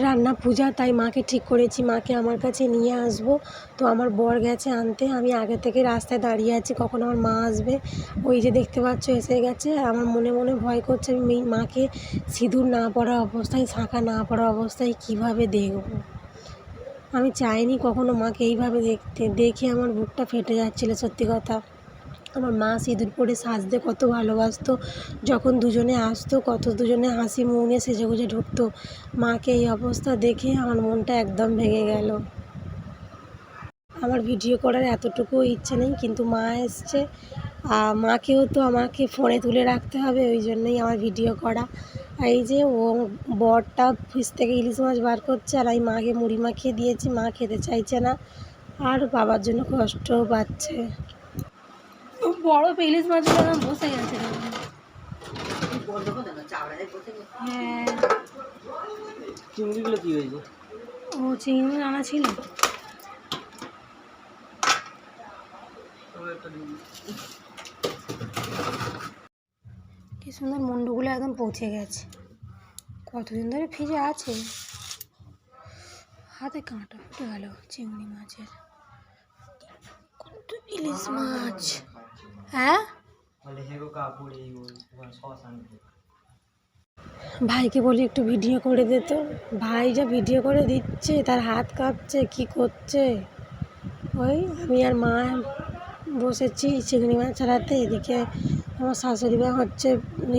রান্না পূজা, তাই মাকে ঠিক করেছি। মাকে আমার কাছে নিয়ে আসব। তো আমার বর গেছে আনতে। আমি আগে থেকে রাস্তায় দাঁড়িয়ে আছি। কখন আমার মা আসবে? ওই যে দেখতে পাচ্ছ, এসে গেছে। আমার মনে মনে ভয় করছে, আমি মাকে সিঁদুর না পরা অবস্থায়, শাঁখা না পরা অবস্থায় কীভাবে দেখব? আমি চাইনি কখনো মাকে এইভাবে দেখতে। দেখে আমার বুকটা ফেটে যাচ্ছিল, সত্যি কথা। আমার মা সিঁদুর পরে সাজতে কত ভালোবাসতো। যখন দুজনে আসতো, কত দুজনে হাসি মুখ সেজে গুজে ঢুকতো। মাকে এই অবস্থা দেখে আমার মনটা একদম ভেঙে গেল। আমার ভিডিও করার এতটুকু ইচ্ছে নেই, কিন্তু মা এসছে। আর মাকেও তো আমাকে ফোনে তুলে রাখতে হবে, ওই জন্যই আমার ভিডিও করা। এই যে ও বরটা ফ্রিজ থেকে ইলিশ মাছ বার করছে, আর আমি মাকে মুড়ি মাখিয়ে দিয়েছি, মা খেতে চাইছে না। আর বাবার জন্য কষ্টও পাচ্ছে। বড় ইলিশ মাছগুলো আমার বসে গেছে। হ্যাঁ। চিংড়িগুলো কি হয়েছে? ও চিংড়ি মাছ আনা ছিল। কি সুন্দর মুন্ডুগুলো একদম পৌঁছে গেছে। কতদিন ধরে ফ্রিজে আছে? হাতে কাঁটা ফুটে গেল চিংড়ি মাছের। কত ইলিশ মাছ। হ্যাঁ? ভাইকে বলি একটু ভিডিও করে দে তো। ভাই যা ভিডিও করে দিচ্ছে তার হাত কাঁপছে কি করছে? ওই আমি আর মা বসেছি চিংড়ি মাছ ছাড়াতে এদিকে আমার শাশুড়ি মা হচ্ছে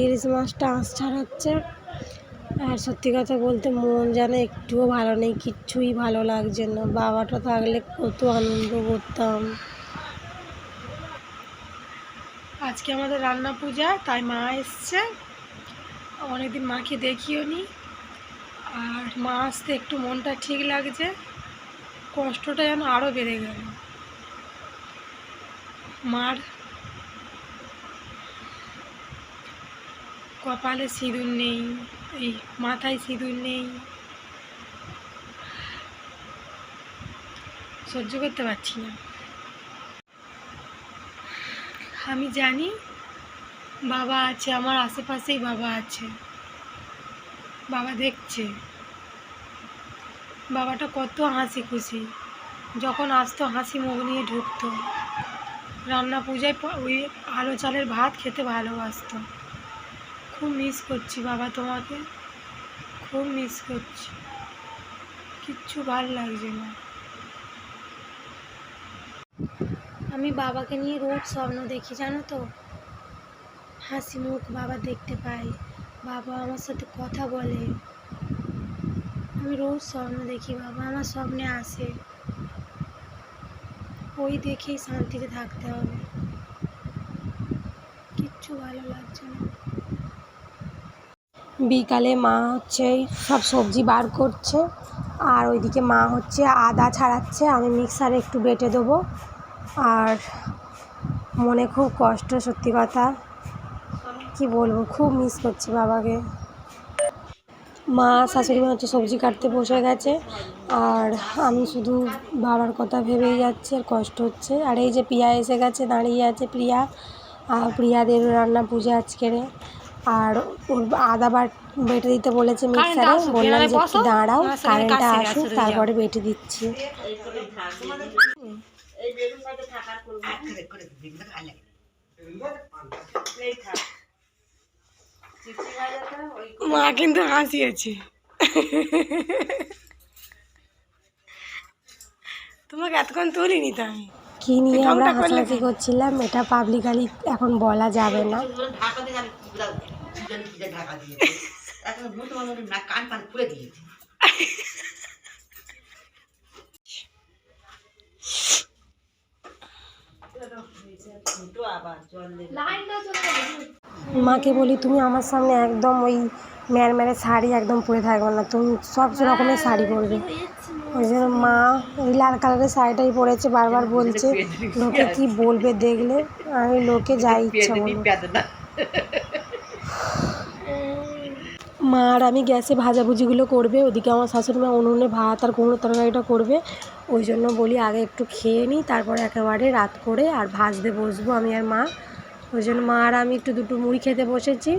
ইলিশ মাছটা আঁশ ছাড়াচ্ছে। আর সত্যি কথা বলতে মন যেন একটুও ভালো নেই কিচ্ছুই ভালো লাগছে না। বাবাটা থাকলে কত আনন্দ করতাম। আজকে আমাদের রান্না পূজা, তাই মা এসছে। অনেকদিন মাকে দেখিও নি। আর মা আসতে একটু মনটা ঠিক লাগছে। কষ্টটা যেন আরও বেড়ে গেল। মার কপালে সিঁদুর নেই, এই মাথায় সিঁদুর নেই। সহ্য করতে পারছি না। আমি জানি বাবা আছে, আমার আশেপাশেই বাবা আছে। বাবা দেখছে। বাবাটা কত হাসি খুশি। যখন আসতো, হাসি মুখ নিয়ে ঢুকতো। রান্না পূজায় ওই আলো চালের ভাত খেতে ভালোবাসতো। খুব মিস করছি বাবা তোমাকে। খুব মিস করছি। কিচ্ছু ভালো লাগছে না। আমি বাবাকে নিয়ে রোজ স্বপ্ন দেখি, জানো তো? হাসি মুখ বাবা দেখতে পাই বাবা আমার সাথে কথা বলে। আমি রোজ স্বপ্ন দেখি বাবা, আমার স্বপ্নে আসে। ওই দেখেই শান্তিতে থাকতে হবে। কিচ্ছু ভালো লাগছে না। বিকালে মা হচ্ছে সব সবজি বার করছে, আর ওইদিকে মা হচ্ছে আদা ছাড়াচ্ছে। আমি মিক্সারে একটু বেটে দেবো। আর মনে খুব কষ্ট সত্যি কথা। কি বলব খুব মিস করছি বাবাকে। মা শাশুড়ি মা হচ্ছে সবজি কাটতে বসে গেছে। আর আমি শুধু বাবার কথা ভেবেই যাচ্ছি আর কষ্ট হচ্ছে। আর এই যে প্রিয়া এসে গেছে দাঁড়িয়ে আছে প্রিয়া। আর প্রিয়াদের রান্না পূজা আজকের। আর ওর আদা বাট বেটে দিতে বলেছে মিক্সারে। বললাম যে দাঁড়াও কারেন্টটা আসুক তারপরে বেটে দিচ্ছি। মা কিন্তু হাসিয়েছে। তোমাকে এতক্ষণ তুলিনি তো আমি। কি নিয়ে আমরা হাসাহাসি করছিলাম এটা পাবলিকালি এখন বলা যাবে না। ঢাকা দিয়ে এখন কান পান খুলে দিয়েছে। মাকে বলি তুমি আমার সামনে একদম ওই ম্যার ম্যারে শাড়ি একদম পরে থাকবে না। তুমি সব রকমের শাড়ি পরবে। ওই জন্য মা ওই লাল কালারের শাড়িটাই পরেছে বারবার বলছে লোকে কি বলবে দেখলে? আমি লোকে যাই ইচ্ছা বলব মা আর আমি গ্যাসে ভাজাভুজিগুলো করবে ওদিকে আমার শাশুড়ি মা উনুনে ভাত আর কুমড়ো তরকারিটা করবে। ওই জন্য বলি আগে একটু খেয়ে নিই তারপরে একেবারে রাত করে আর ভাজতে বসবো আমি আর মা। ওই জন্য মা আর আমি একটু দুটো মুড়ি খেতে বসেছি।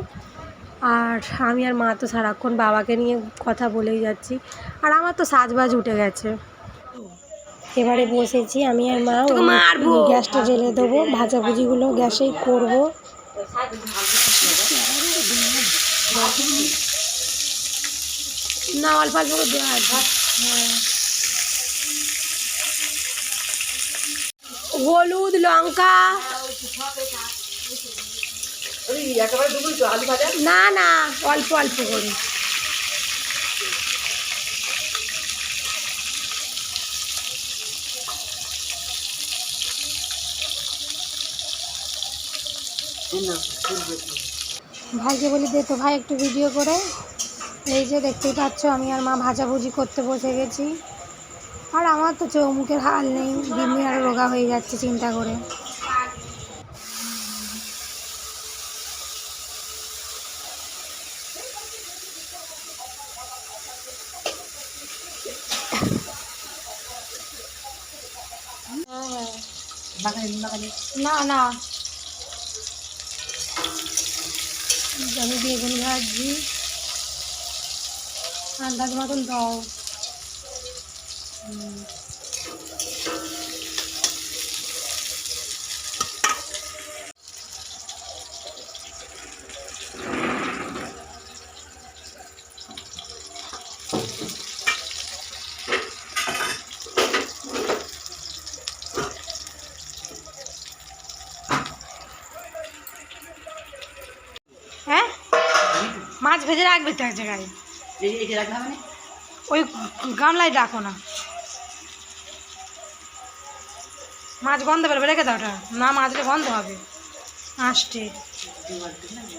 আর আমি আর মা তো সারাক্ষণ বাবাকে নিয়ে কথা বলেই যাচ্ছি। আর আমার তো সাজবাজ উঠে গেছে। এবারে বসেছি আমি আর মা গ্যাসটা জ্বেলে দেবো ভাজাভুজিগুলো গ্যাসেই করব। না, অল্প অল্প করে দেওয়া আছে। হলুদ, লঙ্কা। না না, অল্প অল্প করে। ভাইকে বলি দে তো ভাই একটু ভিডিও করে। এই যে দেখতেই পাচ্ছ, আমি আর মা ভাজাভুজি করতে বসে গেছি। আর আমার তো চৌমুখের হাল নেই দিন আরও রোগা হয়ে যাচ্ছে চিন্তা করে। না না। আমি বেগুন ভাজি। আন্দাজ মতন দাও। হ্যাঁ? মাছ ভেজে রাখবে তো এক জায়গায়। মানে? ওই গামলায় রাখো না। মাছ গন্ধ বেরোবে, রেখে দাও ওটা। না মাছটা গন্ধ হবে। আষ্টে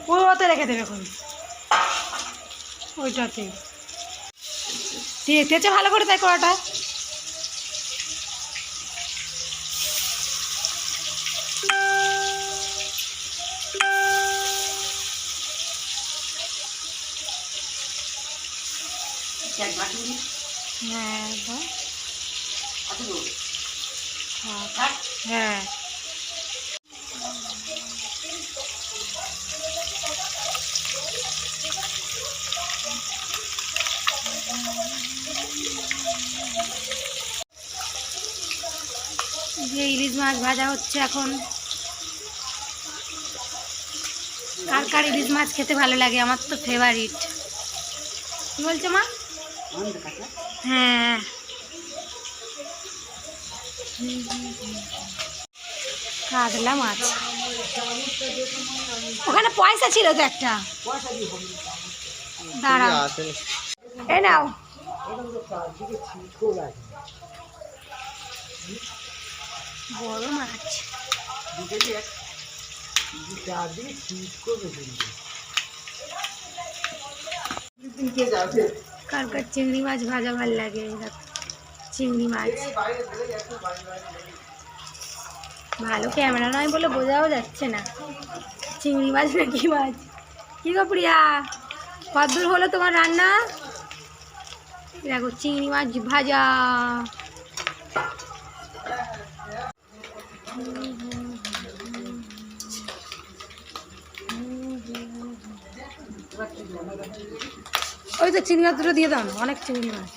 ওই ওতে রেখে দেবে এখন। ওইটাতে। তে- তেচে ভালো করে তাই করাটা এক বাটি দিই হ্যাঁ হ্যাঁ। হ্যাঁ। যে ইলিশ মাছ ভাজা হচ্ছে এখন। কার কার ইলিশ মাছ খেতে ভালো লাগে? আমার তো ফেভারিট কি বলছো মা? হ্যাঁ। কাতলা মাছ। ওখানে পয়সা ছিল তো একটা। দাঁড়াও। এ নাও। বড় মাছ। কার কার চিংড়ি মাছ ভাজা ভালো লাগে? চিংড়ি মাছ। ভালো ক্যামেরা নয় বলে বোঝাও যাচ্ছে না। চিংড়ি মাছ না কি মাছ? কি গো প্রিয়া? কদ্দূর হলো তোমার রান্না? দেখো, চিংড়ি মাছ ভাজা। ওই তো চিংড়ি মাছ দুটো দিয়ে দাও, অনেক চিংড়ি মাছ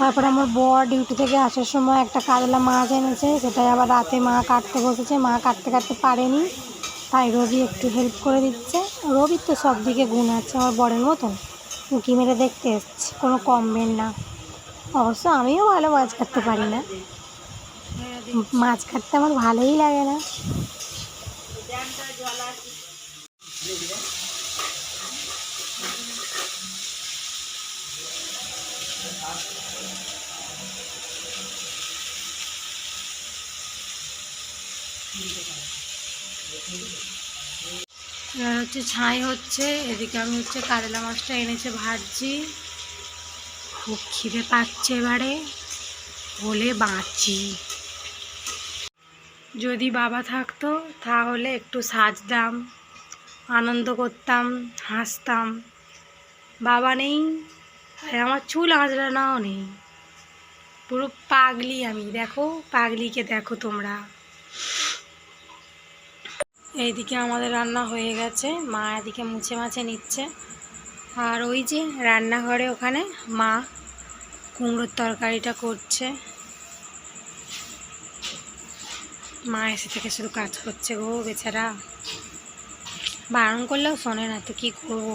তারপর আমার বর ডিউটি থেকে আসার সময় একটা কাতলা মাছ এনেছে, সেটাই আবার রাতে মা কাটতে বসেছে। মা কাটতে কাটতে পারেনি, তাই রবি একটু হেল্প করে দিচ্ছে। রবির তো সব দিকে গুণ আছে আমার বরের মতন। উঁকি মেরে দেখতে এসছে, কোনো কমবেন না। অবশ্য আমিও ভালো মাছ কাটতে পারি না। মাছ কাটতে আমার ভালোই লাগে না। এবার হচ্ছে ছাই হচ্ছে, এদিকে আমি হচ্ছে কাতলা মাছটা এনেছে ভাজছি। খুব খিদে পাচ্ছে এবারে, বলে বাঁচি। যদি বাবা থাকতো, তাহলে একটু সাজতাম, আনন্দ করতাম, হাসতাম। বাবা নেই, আর আমার চুল আঁচড়ানাও নেই। পুরো পাগলি আমি, দেখো, পাগলিকে দেখো তোমরা। এইদিকে আমাদের রান্না হয়ে গেছে। মা এদিকে মুছে মাছে নিচ্ছে। আর ওই যে রান্নাঘরে ওখানে মা কুমড়োর তরকারিটা করছে। মা এসে থেকে শুধু কাজ করছে গো বেচারা। বারণ করলেও শোনে না তো কী করব?